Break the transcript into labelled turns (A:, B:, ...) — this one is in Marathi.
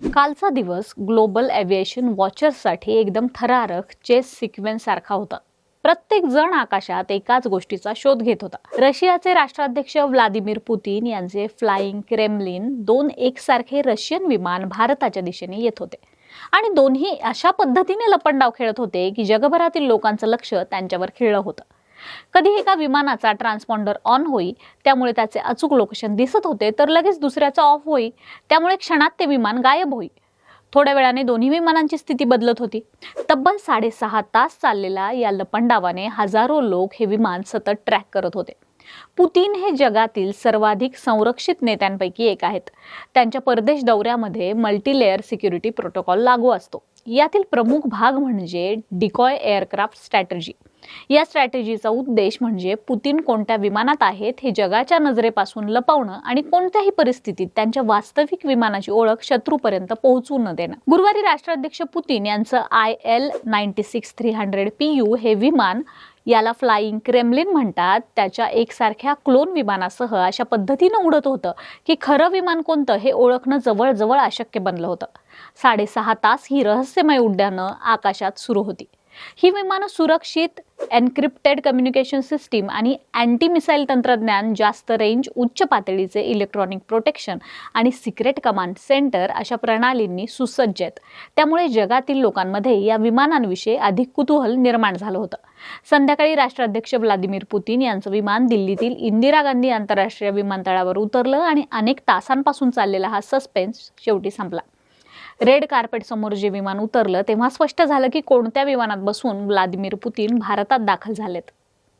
A: कालचा दिवस ग्लोबल एव्हिएशन वॉचर्ससाठी एकदम थरारक चेस सिक्वेन्स सारखा होता. प्रत्येक जण आकाशात एकाच गोष्टीचा शोध घेत होता. रशियाचे राष्ट्राध्यक्ष व्लादिमीर पुतीन यांचे फ्लाइंग क्रेमलिन दोन एकसारखे रशियन विमान भारताच्या दिशेने येत होते. आणि दोन्ही अशा पद्धतीने लपंडाव खेळत होते की जगभरातील लोकांचं लक्ष त्यांच्यावर खिळलं होतं. कधी एका विमानाचा ट्रान्सपॉन्डर ऑन होई त्यामुळे त्याचे अचूक लोकेशन दिसत होते तर लगेच दुसऱ्याचा ऑफ होई त्यामुळे क्षणात ते विमान गायब होई. थोड्या वेळाने दोन्ही विमानांची स्थिती बदलत होती. तब्बल साडेसहा तास चाललेला या लपंडावाने हजारो लोक हे विमान सतत ट्रॅक करत होते. पुतीन हे जगातील सर्वाधिक संरक्षित नेत्यांपैकी एक आहेत. त्यांच्या परदेश दौऱ्यामध्ये मल्टीलेअर सिक्युरिटी प्रोटोकॉल लागू असतो. यातील प्रमुख भाग म्हणजे डिकॉय एअरक्राफ्ट स्ट्रॅटर्जी या स्ट्रॅटेजीचा उद्देश म्हणजे पुतीन कोणत्या विमानात आहेत हे जगाच्या नजरेपासून लपवणं आणि कोणत्याही परिस्थितीत त्यांच्या वास्तविक विमानाची ओळख शत्रूपर्यंत पोहोचू न देणं. गुरुवारी राष्ट्राध्यक्ष पुतीन यांचं I L ninety six three hundred P U हे विमान याला फ्लाईंग क्रेमलिन म्हणतात. त्याच्या एकसारख्या क्लोन विमानासह अशा पद्धतीनं उडत होतं की खरं विमान कोणतं हे ओळखणं जवळजवळ अशक्य बनलं होतं. साडेसहा तास ही रहस्यमय उड्डाणं आकाशात सुरू होती. ही विमानं सुरक्षित एनक्रिप्टेड कम्युनिकेशन सिस्टीम आणि अँटी मिसाईल तंत्रज्ञान जास्त रेंज उच्च पातळीचे इलेक्ट्रॉनिक प्रोटेक्शन आणि सिक्रेट कमांड सेंटर अशा प्रणालींनी सुसज्ज आहेत. त्यामुळे जगातील लोकांमध्ये या विमानांविषयी अधिक कुतूहल निर्माण झालं होतं. संध्याकाळी राष्ट्राध्यक्ष व्लादिमीर पुतीन यांचं विमान दिल्लीतील इंदिरा गांधी आंतरराष्ट्रीय विमानतळावर उतरलं आणि अनेक तासांपासून चाललेला हा सस्पेन्स शेवटी संपला. रेड कार्पेट समोर जे विमान उतरलं तेव्हा स्पष्ट झालं की कोणत्या विमानात बसून व्लादिमीर पुतीन भारतात दाखल झालेत.